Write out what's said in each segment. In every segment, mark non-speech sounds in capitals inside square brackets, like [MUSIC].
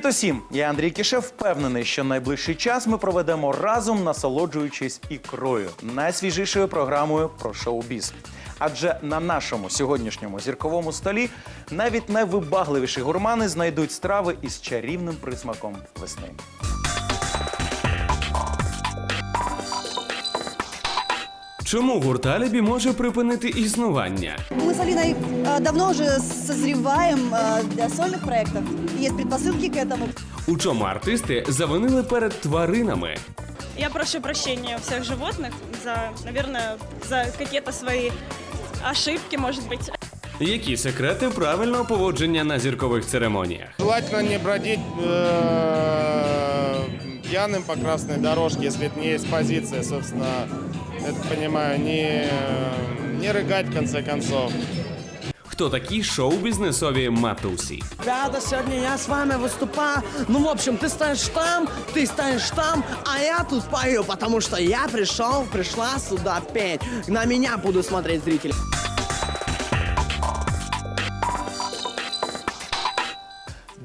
Привіт усім! Я Андрій Кішев. Впевнений, що найближчий час ми проведемо разом, насолоджуючись ікрою, найсвіжішою програмою про шоу-біз. Адже на нашому сьогоднішньому зірковому столі навіть найвибагливіші гурмани знайдуть страви із чарівним присмаком весни. Чому гурт Алібі може припинити існування? Мы с Алиной э, давно уже созреваем э, для сольных проектов. Есть предпосылки к этому. У чому артисти завинили перед тваринами? Я прошу прощения у всех животных за, наверное, за какие-то свои ошибки, может быть. Які секрети правильного поводження на зіркових церемоніях? Желательно не бродить э, пьяным по красной дорожке, если это не есть позиция, собственно, это понимаю, не, не рыгать в конце концов. Хто такі шоу-бізнесові матусі? Ребята, сегодня я с вами выступаю. Ну, в общем, ты стоишь там, ты стоишь там, а я тут пою, потому что я пришел, пришла сюда петь. На меня будут смотреть зрители.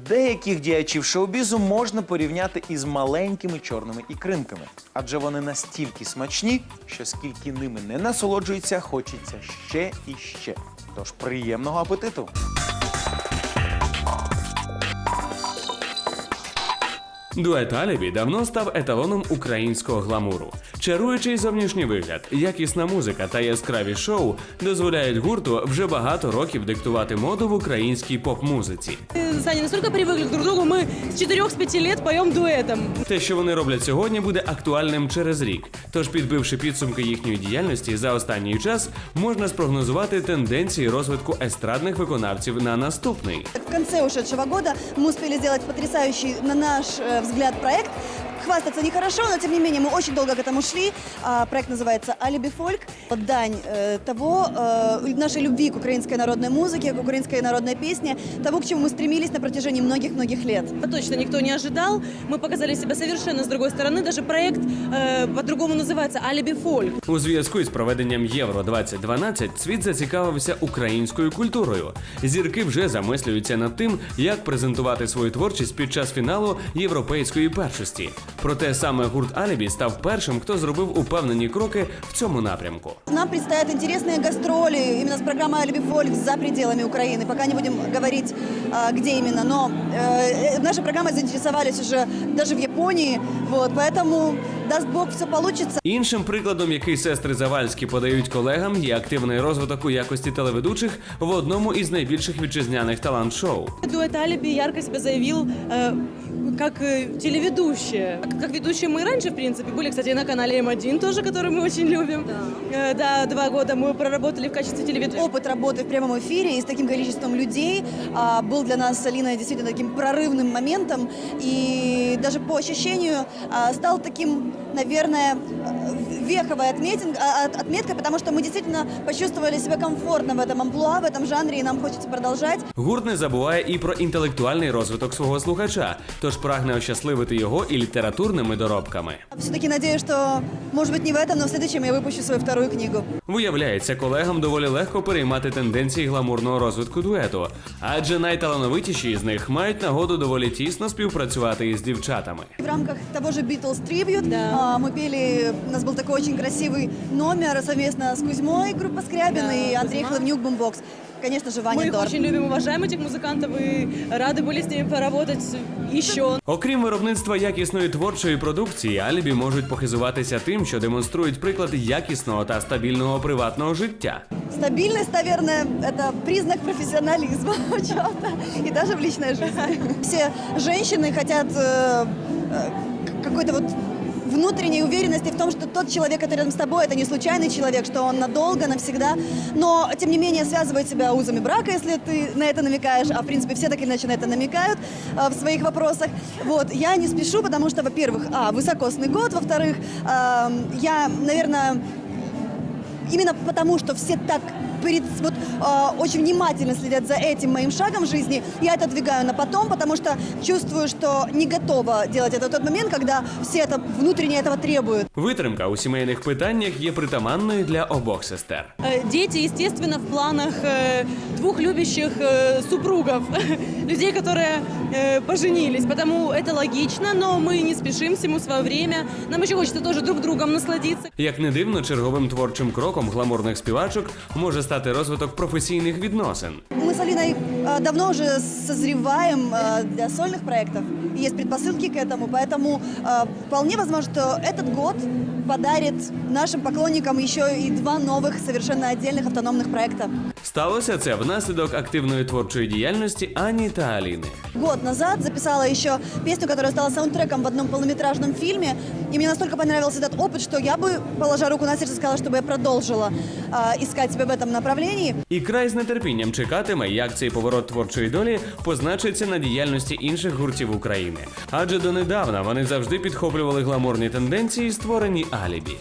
Деяких діячів шоу-бізу можна порівняти із маленькими чорними ікринками, адже вони настільки смачні, що скільки ними не насолоджується, хочеться ще і ще. Тож приємного апетиту! Дует Алібі давно став еталоном українського гламуру. Чаруючий зовнішній вигляд, якісна музика та яскраві шоу дозволяють гурту вже багато років диктувати моду в українській поп-музиці. с Аней настолько привыкли друг к другу, мы с 4-5 лет поем дуэтом. Те, що вони роблять сьогодні, буде актуальним через рік. Тож, підбивши підсумки їхньої діяльності за останній час, можна спрогнозувати тенденції розвитку естрадних виконавців на наступний. В конце ушедшего года мы успели сделать потрясающий, на наш э, взгляд, проект. Хвастаться нехорошо, но тем не менее мы очень долго к этому шли. А, проект называется «Алиби фольк». Дань э, того, э, нашей любви к украинской народной музыке, к украинской народной песне, того, к чему мы стремились на протяжении многих-многих лет. А Точно никто не ожидал. Мы показали себя совершенно с другой стороны. Даже проект э, по-другому называется «Алиби фольк». У зв'язку із проведенням Євро 2012 світ зацікавився українською культурою. Зірки вже замислюються над тим, як презентувати свою творчість під час фіналу європейської першості. Проте саме гурт Алібі став першим, хто зробив упевнені кроки в цьому напрямку. Нам предстоят интересные гастроли именно с программой «Алиби фольк» за пределами Украины. Пока не будем говорить, а, где именно, но э, нашей программой заинтересовались уже даже в Японии. Вот, поэтому, даст Бог, все получится. Іншим прикладом, який сестри Завальські подають колегам, є активний розвиток у якості телеведучих в одному із найбільших вітчизняних талант-шоу. Дуэт «Алиби» ярко себя заявил э, как э, телеведущие. Как, как ведущие мы и раньше, в принципе, были, кстати, на канале М1 тоже, который мы очень любим. Да. да, два года мы проработали в качестве телеведущих. Опыт работы в прямом эфире и с таким количеством людей а, был для нас с Алиной действительно таким прорывным моментом. И даже по ощущению а, стал таким, наверное, э, веховой отметин- а, от- отметкой, потому что мы действительно почувствовали себя комфортно в этом амплуа, в этом жанре, и нам хочется продолжать. Гурт не забуває і про інтелектуальний розвиток свого слухача, тож прагне ощасливити його і літературними доробками. Все-таки надеюсь, что, может быть, не в этом, но в следующем я выпущу свою вторую книгу. Виявляється, колегам доволі легко переймати тенденції гламурного розвитку дуету, адже найталановитіші з них мають нагоду доволі тісно співпрацювати із дівчатами. В рамках того же Beatles Tribute Да. а, мы пели, у нас был такой очень красивый номер совместно с Кузьмой, группа Скрябин Да, и Андрей Кузьма. Хлевнюк, Бумбокс. Конечно же, Ваня Мы их Дор. очень любим, уважаем этих музыкантов и рады были с ними поработать еще. Окрім виробництва якісної творчої продукції, Алібі можуть похизуватися тим, що демонструють приклад якісного та стабільного приватного життя. Стабильность, наверное, это признак профессионализма [LAUGHS] в чем-то и даже в личной жизни. Все женщины хотят э, э, какой-то вот внутренней уверенности в том, что тот человек, который рядом с тобой, это не случайный человек, что он надолго, навсегда, но, тем не менее, связывает себя узами брака, если ты на это намекаешь, а, в принципе, все так или иначе на это намекают э, в своих вопросах. Вот, я не спешу, потому что, во-первых, а, высокосный год, во-вторых, э, я, наверное, именно потому, что все так перед, вот, э, очень внимательно следят за этим моим шагом в жизни, я это двигаю на потом, потому что чувствую, что не готова делать это в тот момент, когда все это внутренне этого требуют. Витримка у сімейних питаннях є притаманною для обох сестер. Э, Дети, естественно, в планах э, двух любящих э, супругов. [LAUGHS] людей, которые э, поженились. Потому это логично, но мы не спешим всему свое время. Нам еще хочется тоже друг другом насладиться. Як не дивно, черговим творчим кроком гламурних співачок може стати розвиток професійних відносин. Мы с Алиной э, давно уже созреваем э, для сольных проектов. И Есть предпосылки к этому, поэтому э, вполне возможно, что этот год подарит нашим поклонникам еще и два новых совершенно отдельных автономных проекта. Сталося це внаслідок активної творчої діяльності Ані та Аліни. Год назад записала еще песню, которая стала саундтреком в одном полнометражном фильме. И мне настолько понравился этот опыт, что я бы, положа руку на сердце, сказала, чтобы я продолжила э, искать себя в этом направлении. І край з нетерпінням чекатиме, як цей поворот творчої долі позначиться на діяльності інших гуртів України. Адже донедавна вони завжди підхоплювали гламурні тенденції, створені алібі.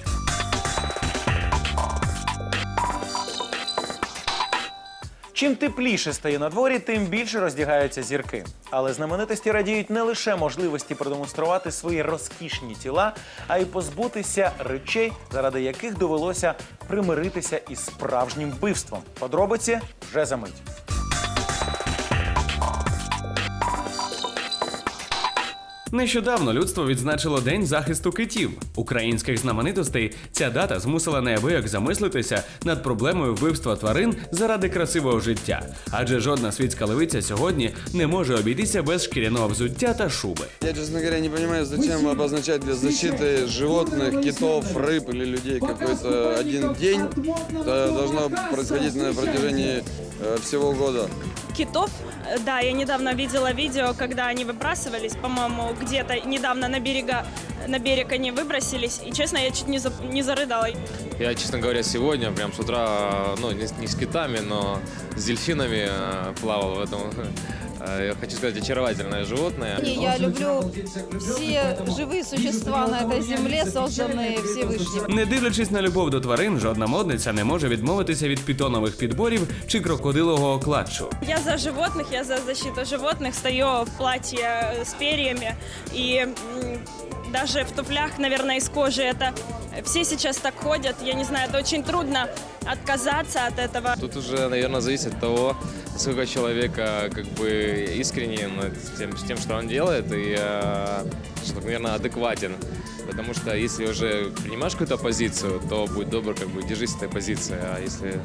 Чим тепліше стає на дворі, тим більше роздягаються зірки. Але знаменитості радіють не лише можливості продемонструвати свої розкішні тіла, а й позбутися речей, заради яких довелося примиритися із справжнім вбивством. Подробиці вже за мить. Нещодавно людство відзначило День захисту китів. Українських знаменитостей ця дата змусила неабияк замислитися над проблемою вбивства тварин заради красивого життя. Адже жодна світська левиця сьогодні не може обійтися без шкіряного взуття та шуби. Я, честно говоря, не понимаю, зачем обозначать для защиты животных, китов, рыб или людей какой-то один день. Это должно происходить на протяжении э, всего года. Китов, э, да, я недавно видела видео, когда они выбрасывались, по-моему, где-то недавно на берега на берег они выбросились, и честно, я чуть не, за- не зарыдала. Я, честно говоря, сегодня прям с утра, ну, не, с- не с китами, но с дельфинами э, плавал в этом. [LAUGHS] э, Я хочу сказать, очаровательное животное. Я люблю все живые существа на этой земле, созданные Всевышним. Не дивлячись на любов до тварин, жодна модниця не може відмовитися від пітонових підборів чи крокодилового клатчу. Я за животных, я за защиту животных, стою в платье э, с перьями и м, даже в туфлях, наверное, из кожи. Это все сейчас так ходят, я не знаю, это очень трудно отказаться от этого. Тут уже, наверное, зависит от того, насколько человек э, как бы искренен с тем, с тем, что он делает, и, э, что, наверное, адекватен. Потому что если уже принимаешь какую-то позицию, то будь добр, как бы держись этой позиции. А если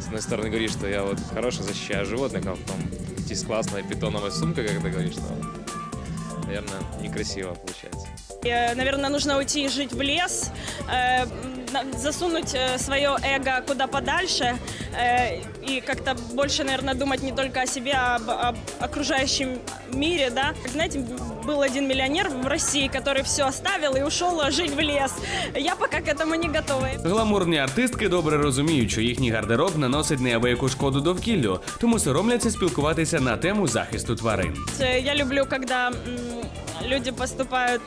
с одной стороны говоришь, что я вот хорошо защищаю животных, а потом идти с классной питоновой сумкой, как ты говоришь, то, наверное, некрасиво получается. И, Наверное, нужно уйти жить в лес, э, засунуть э, свое эго куда подальше э, и как-то больше, наверное, думать не только о себе, а об, об окружающем мире, да. Знаете, был один миллионер в России, который все оставил и ушел жить в лес. Я пока к этому не готова. Гламурні артистки добре розуміють, що їхній гардероб наносить неабияку шкоду довкіллю, тому соромляться спілкуватися на тему захисту тварин. Э, Я люблю, когда м, люди поступают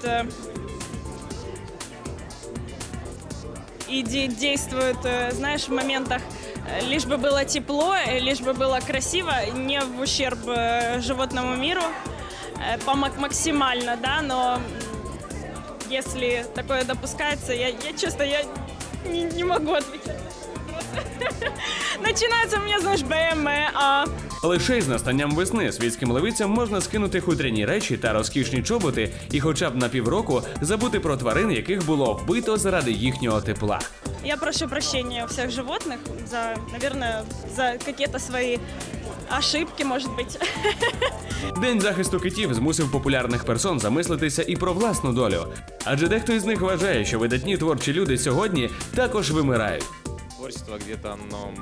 и де- действуют, э, знаешь, в моментах, э, лишь бы было тепло, э, лишь бы было красиво, не в ущерб э, животному миру, э, по мак- максимально, да, но м, если такое допускается, я, я честно, я не, не могу отвечать на этот [LAUGHS] вопрос. Начинается у меня, знаешь, БМ, а Лише із настанням весни світським левицям можна скинути хутряні речі та розкішні чоботи і хоча б на півроку забути про тварин, яких було вбито заради їхнього тепла. Я прошу прощения у всех животных за, наверное, за какие-то свои ошибки, может быть. [LAUGHS] День захисту китів змусив популярних персон замислитися і про власну долю. Адже дехто із них вважає, що видатні творчі люди сьогодні також вимирають. Творчество где-то оно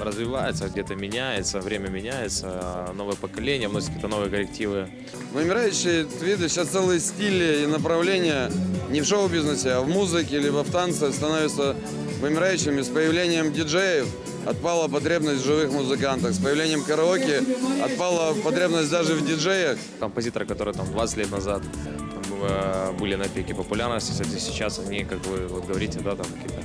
развивается, где-то меняется, время меняется, новое поколение вносит какие-то новые коррективы. Вымирающие виды, сейчас целые стили и направления не в шоу-бизнесе, а в музыке либо в танце становятся вымирающими. С появлением диджеев отпала потребность в живых музыкантах. С появлением караоке отпала потребность даже в диджеях. Композиторы, которые там 20 лет назад э, были на пике популярности, кстати, сейчас они, как вы вот говорите, да, там какие-то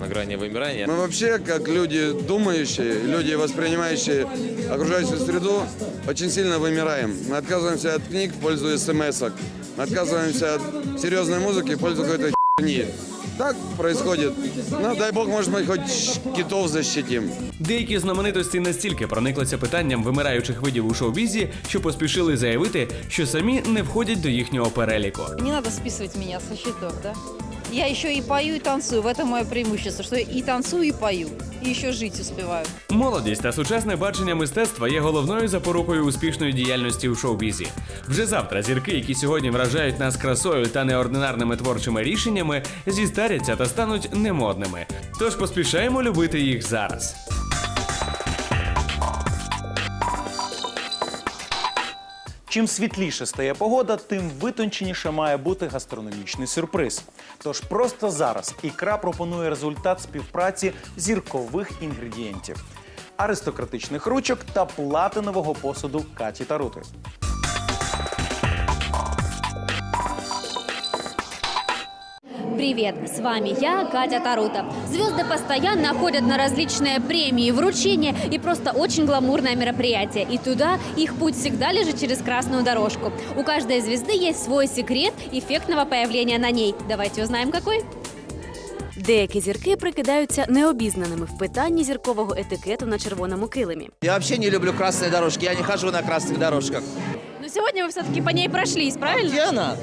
на грани вымирания. Мы вообще, как люди думающие, люди, воспринимающие окружающую среду, очень сильно вымираем. Мы отказываемся от книг в пользу смс -ок. Мы отказываемся от серьезной музыки в пользу какой-то херни. так происходит. Ну, дай бог, может быть, хоть китов защитим. Деякі знаменитості настільки прониклися питанням вимираючих видів у шоу-бізі, що поспішили заявити, що самі не входять до їхнього переліку. Не надо списывать меня со счетов, да? Я еще и пою, и танцую. В этом мое преимущество, что я и танцую, и пою. І ще жити успіваю. Молодість та сучасне бачення мистецтва є головною запорукою успішної діяльності у шоу-бізі. Вже завтра зірки, які сьогодні вражають нас красою та неординарними творчими рішеннями, зістаряться та стануть немодними. Тож поспішаємо любити їх зараз. Чим світліше стає погода, тим витонченіше має бути гастрономічний сюрприз. Тож просто зараз ікра пропонує результат співпраці зіркових інгредієнтів, аристократичних ручок та платинового посуду Каті Тарути. Привет, с вами я, Катя Тарута. Звезды постоянно ходят на различные премии, вручения и просто очень гламурное мероприятие. И туда их путь всегда лежит через красную дорожку. У каждой звезды есть свой секрет эффектного появления на ней. Давайте узнаем, какой. Деякі зірки прикидаються необізнаними в питанні зіркового етикету на червоному килимі. Я вообще не люблю красные дорожки, я не хожу на красных дорожках. Но сегодня вы все-таки по ней прошлись, правильно? Где она?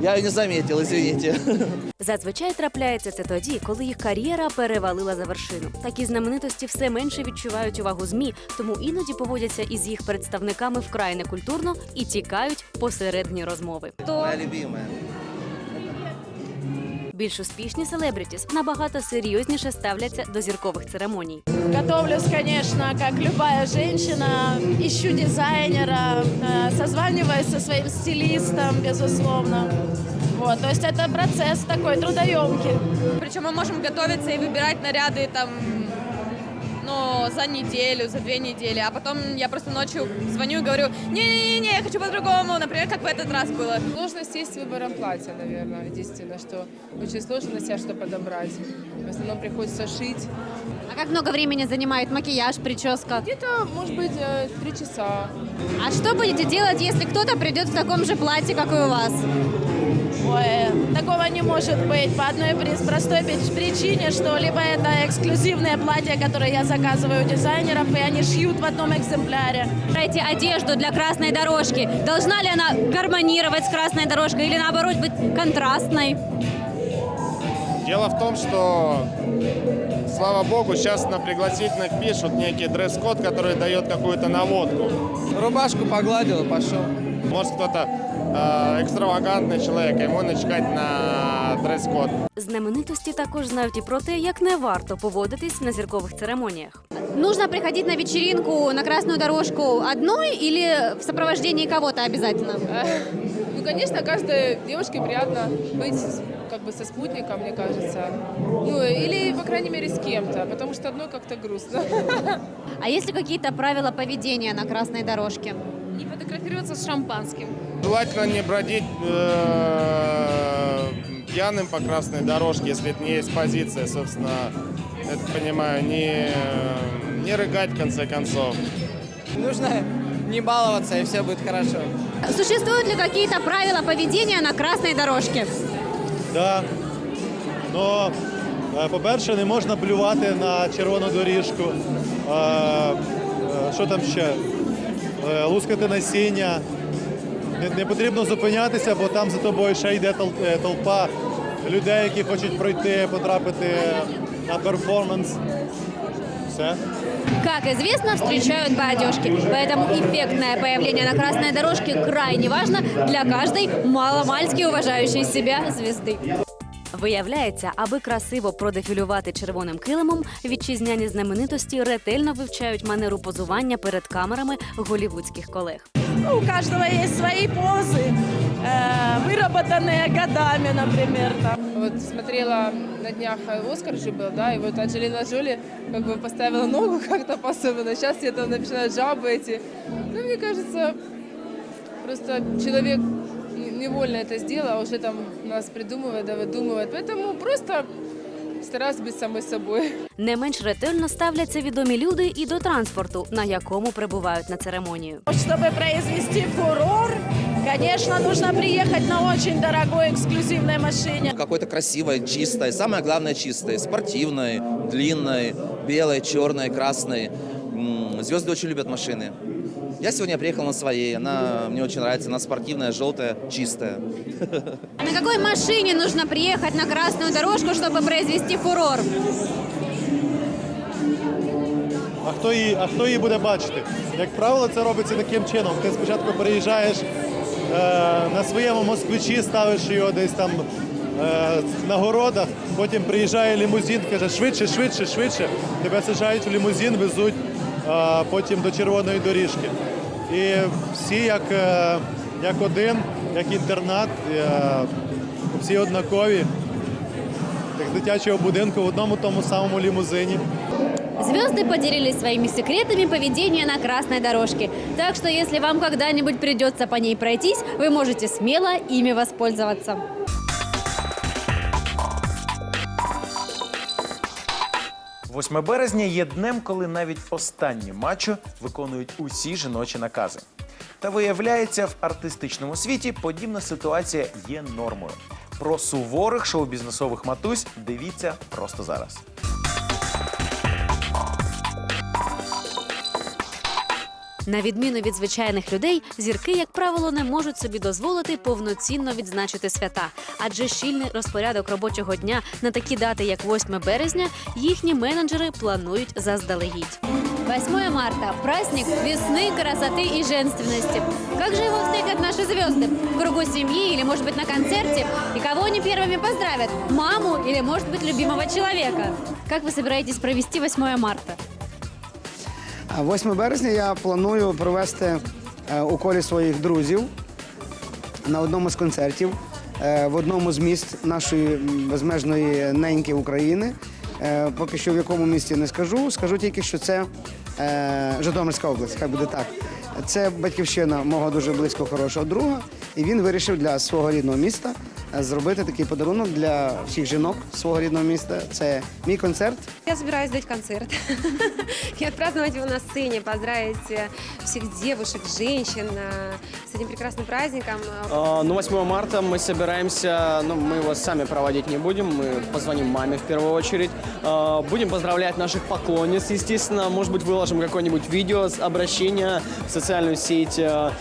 Я не заметил, извините. Зазвичай трапляється це тоді, коли їх кар'єра перевалила за вершину. Такі знаменитості все менше відчувають увагу змі, тому іноді поводяться із їх представниками вкрай некультурно і тікають посередні розмови. Моя любимая. Більш успішні селебрітіс набагато серйозніше ставляться до зіркових церемоній. Готовлюсь, конечно, как любая женщина. Ищу дизайнера, э, созваниваюсь со своим стилистом, безусловно. Вот, то есть это процесс такой трудоемкий. Причем мы можем готовиться и выбирать наряды там, ну, за неделю, за две недели. А потом я просто ночью звоню и говорю, не-не-не, я хочу по-другому, например, как в этот раз было. Сложность есть с выбором платья, наверное, единственное, что очень сложно на себя что подобрать. В основном приходится шить. А как много времени занимает макияж, прическа? Где-то, может быть, э, три часа. А что будете делать, если кто-то придет в таком же платье, как и у вас? Ой, такого не может быть по одной простой причине, что либо это эксклюзивное платье, которое я заказываю у дизайнеров, и они шьют в одном экземпляре. Выбираете одежду для красной дорожки. Должна ли она гармонировать с красной дорожкой или наоборот быть контрастной? Дело в том, что, слава богу, сейчас на пригласительных пишут некий дресс-код, который дает какую-то наводку. Рубашку погладил и пошел. Может, кто-то э, экстравагантный человек, ему начекать на дресс-код. Знаменитості також знають і про те, як не варто поводитись на зіркових церемоніях. Нужно приходить на вечеринку, на красную дорожку одной или в сопровождении кого-то обязательно? Ну, конечно, каждой девушке приятно быть с- как бы со спутником, мне кажется. Ну, или, по крайней мере, с кем-то, потому что одной как-то грустно. А есть ли какие-то правила поведения на красной дорожке? Не фотографироваться с шампанским. Желательно не бродить э, пьяным по красной дорожке, если это не есть позиция, собственно, я так понимаю, не, не рыгать в конце концов. Нужно не баловаться, и все будет хорошо. Существуют ли какие-то правила поведения на красной дорожке? Да. Ну, е, по-перше, не можна блювати на червону доріжку. Е, е, Що там ще? Е, Лускати насіння. Не, не потрібно зупинятися, бо там за тобою ще йде тол- е, толпа людей, які хочуть пройти, потрапити на перформанс. Все. Как известно, встречают по одежке. Поэтому эффектное появление на красной дорожке крайне важно для каждой маломальски уважающей себя звезды. Виявляється, аби красиво продефілювати червоним килимом, вітчизняні знаменитості ретельно вивчають манеру позування перед камерами голівудських колег. У каждого есть свои позы, э, выработанные годами, например. Там. Вот смотрела на днях э, Оскар же был, да, и вот Анджелина Джоли как бы поставила ногу [LAUGHS] как-то по-особенно. Сейчас все там начинают жабы эти. Ну, мне кажется, просто человек не- невольно это сделал, а уже там нас придумывает, да, выдумывает. Поэтому просто стараюсь быть самой собой. Не менш ретельно ставляться відомі люди і до транспорту, на якому прибувають на церемонію. Чтобы произвести фурор, Конечно, нужно приехать на очень дорогой эксклюзивной машине. Какой-то красивой, чистой, самое главное чистой, спортивной, длинной, белой, черной, красной. М, Звезды очень любят машины. Я сегодня приехал на своей, она мне очень нравится, она спортивная, желтая, чистая. На какой машине нужно приехать на красную дорожку, чтобы произвести фурор? А хто її, а хто її буде бачити? Як правило, це робиться таким чином. Ти спочатку приїжджаєш е, на своєму москвичі, ставиш його десь там е, на городах, потім приїжджає лімузин, каже швидше, швидше, швидше. Тебе саджають в лімузин, везуть потім до червоної доріжки. І всі як, е, як один, як інтернат, е, всі однакові, як дитячого будинку в одному тому самому лімузині. Звезды поделились своими секретами поведения на красной дорожке. Так что, если вам когда-нибудь придется по ней пройтись, вы можете смело ими воспользоваться. – 8 березня є днем, коли навіть останні мачо виконують усі жіночі накази. Та виявляється, в артистичному світі подібна ситуація є нормою. Про суворих шоу-бізнесових матусь дивіться просто зараз. На відміну від звичайних людей, зірки, як правило, не можуть собі дозволити повноцінно відзначити свята, адже щільний розпорядок робочого дня на такі дати, як 8 березня, їхні менеджери планують заздалегідь. 8 марта – праздник весны, красоты и женственности. Как же его встретят наши звезды? В кругу семьи или, может быть, на концерте? И кого они первыми поздравят? Маму или, может быть, любимого человека? Как вы собираетесь провести 8 марта? А 8 березня я планую провести е, у колі своїх друзів на одному з концертів е, в одному з міст нашої безмежної неньки України. Е, Поки що в якому місті не скажу. Скажу тільки, що це Житомирська область, хай буде так. Це батьківщина мого дуже близького хорошого друга, і він вирішив для свого рідного міста зробити такий подарунок для всіх жінок свого рідного міста. Це мій концерт. Я собираюсь дать концерт [LAUGHS] и отпраздновать его на сцене, поздравить э, всех девушек, женщин э, с этим прекрасным праздником. А, Ну, 8 марта мы собираемся, ну, мы его сами проводить не будем, мы позвоним маме в первую очередь. А, Будем поздравлять наших поклонниц, естественно, может быть, выложим какое-нибудь видео с обращения в социальную сеть а,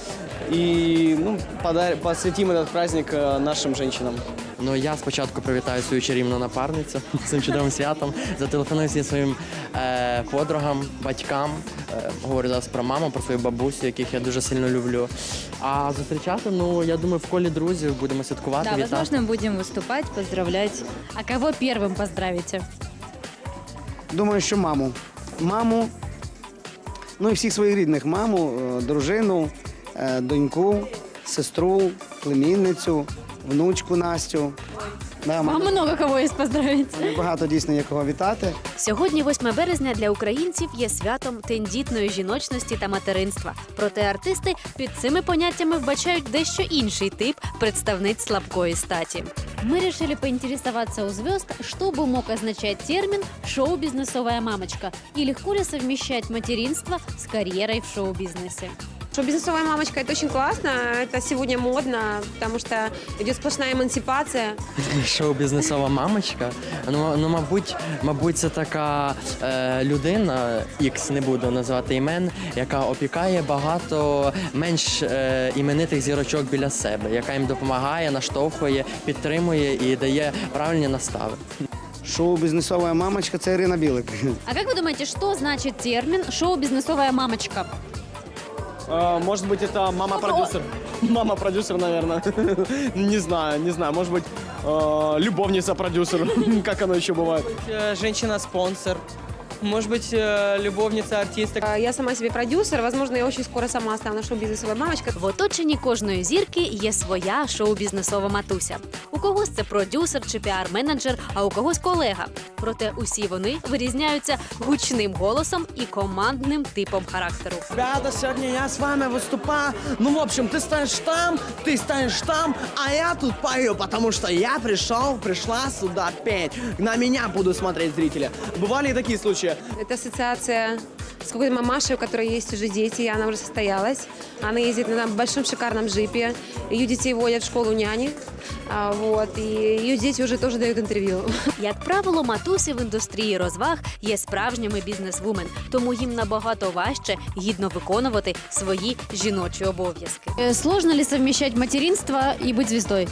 и, ну, подар- посвятим этот праздник а, нашим женщинам. Ну я спочатку привітаю свою чарівну напарницю з цим чудовим святом. Зателефоную всім своїм е, подругам, батькам. Е, говорю зараз про маму, про свою бабусю, яких я дуже сильно люблю. А зустрічати, ну я думаю, в колі друзів будемо святкувати. Да, вітати. возможно, будем выступать, поздравлять. А кого первым поздравите? Думаю, що маму. Маму, ну і всіх своїх рідних. Маму, е, дружину, е, доньку, сестру, племінницю, внучку Настю. Да, Вам мама- много кого есть поздравить. Багато дійсно є кого вітати. Сьогодні, 8 березня, для українців є святом тендітної жіночності та материнства. Проте артисти під цими поняттями вбачають дещо інший тип представниць слабкої статі. Мы решили поинтересоваться у звезд, что бы мог означать термин «шоу-бизнесовая мамочка» и легко ли совмещать материнство с карьерой в шоу-бизнесе. Шоу-бизнесовая мамочка – это очень классно, это сегодня модно, потому что идет сплошная эмансипация. [LAUGHS] Шоу-бізнесова мамочка. Ну, ну мабуть, мабуть, це така е, людина, ікс не буду називати імен, яка опікає багато менш е, іменитих зірочок біля себе, яка їм допомагає, наштовхує, підтримує і дає правильні настави. Шоу-бізнесова мамочка це Ірина Білик. А как вы думаете, что значит термин «шоу-бизнесовая мамочка»? Может быть, это мама-продюсер. [LAUGHS] Мама-продюсер, наверное. [LAUGHS] Не знаю, не знаю. Может быть, любовница-продюсер. [LAUGHS] Как оно еще бывает? Женщина-спонсор. Может быть, любовница артиста. А, Я сама себе продюсер, возможно, я очень скоро сама стану шоу-бизнесовой мамочкой. В оточенні кожної зірки є своя шоу-бізнесова матуся. У когось це продюсер чи піар-менеджер, а у когось колега. Проте усі вони вирізняються гучним голосом і командним типом характеру. Ребята, сегодня я с вами выступаю. Ну, в общем, ты стоишь там, ты стоишь там, а я тут пою, потому что я пришел, пришла сюда петь. На меня будут смотреть зрители. Бывали и такие случаи. Это ассоциация с какой-то мамашей, у которой есть уже дети, и она уже состоялась. Она ездит на большом шикарном джипе. Ее детей водят в школу няни. А, Вот, и ее дети уже тоже дают интервью. [LAUGHS] Як правило, матусі в індустрії розваг є справжніми бізнесвумен, тому їм набагато важче гідно виконувати свої жіночі обов'язки. Э, Сложно ли совмещать материнство и быть звездой?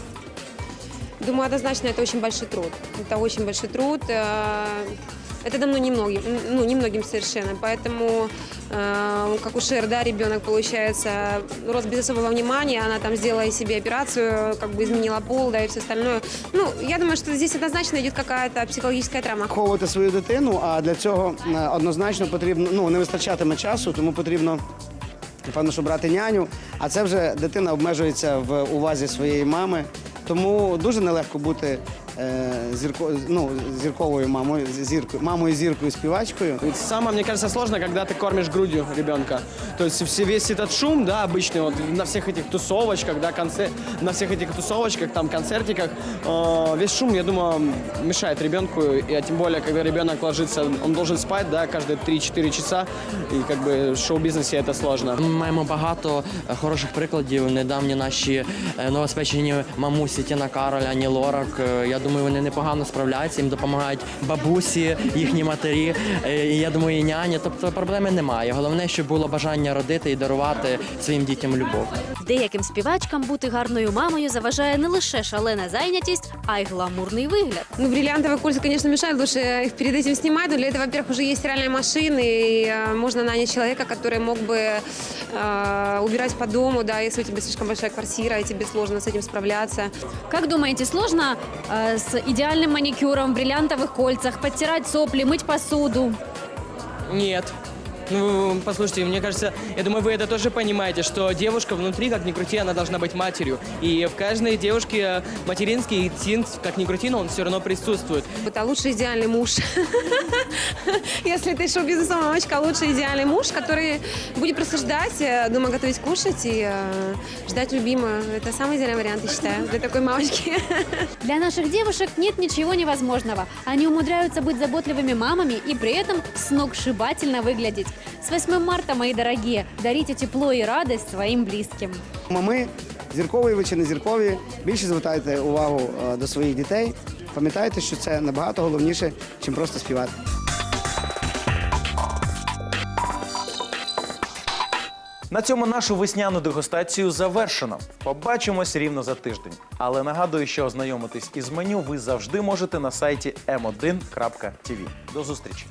Думаю, однозначно это очень большой труд. Это очень большой труд. Э, Это давно немногим, ну, немногим совершенно. Поэтому, э, как у Шер, да, ребенок, получается, рос без особого внимания, она там сделала себе операцию, как бы изменила пол, да, и все остальное. Ну, я думаю, что здесь однозначно идет какая-то психологическая травма. Виховувати свою дитину, а для цього е, однозначно потрібно, ну не вистачатиме часу, тому потрібно. Напевно, що брати няню, а це вже дитина обмежується в увазі своєї мами. Тому дуже нелегко бути е, зірко, ну, зірковою мамою, зіркою, мамою зіркою співачкою. Ведь самое, мне кажется, сложно, когда ты кормишь грудью ребенка. То есть все, весь этот шум, да, обычный вот на всех этих тусовочках, да, концерт, на всех этих тусовочках, там, концертиках, э, весь шум, я думаю, мешает ребенку, и а тем более, когда ребенок ложится, он должен спать, да, каждые 3-4 часа, и как бы в шоу-бизнесе это сложно. Ми маємо багато е, хороших прикладів. Недавні наші е, новоспечені мамусі Тіна Кароль, Ані Лорак. Е, Я думаю, вони непогано справляються. Їм допомагають бабусі, їхні матері. Е, І я думаю, і няні. Тобто проблеми немає. Головне, щоб було бажання родити і дарувати своїм дітям любов. Деяким співачкам бути гарною мамою заважає не лише шалена зайнятість, а й гламурний вигляд. Ну, бриллиантовые кольца, конечно, мешают, лучше их перед этим снимать, но для этого, во-первых, уже есть стиральные машины, и э, можно нанять человека, который мог бы э, убирать по дому, да, если у тебя слишком большая квартира, и тебе сложно с этим справляться. Как думаете, сложно э, с идеальным маникюром, в бриллиантовых кольцах, подтирать сопли, мыть посуду? Нет. Ну, послушайте, мне кажется, я думаю, вы это тоже понимаете, что девушка внутри, как ни крути, она должна быть матерью. И в каждой девушке материнский инстинкт, как ни крути, но он все равно присутствует. Это лучший идеальный муж. [LAUGHS] Если ты шоу-бизнесовая мамочка, лучший идеальный муж, который будет просто ждать, э, дома готовить кушать и э, ждать любимую. Это самый идеальный вариант, я считаю, для такой мамочки. [LAUGHS] Для наших девушек нет ничего невозможного. Они умудряются быть заботливыми мамами и при этом сногсшибательно выглядеть. С 8 марта, мои дорогие, дарите тепло и радость своим близким. Мами, зіркові ви чи не зіркові, більше звертайте увагу е, до своїх дітей. Пам'ятайте, що це набагато головніше, ніж просто співати. На цьому нашу весняну дегустацію завершено. Побачимось рівно за тиждень. Але нагадую, що ознайомитись із меню ви завжди можете на сайті m1.tv. До зустрічі!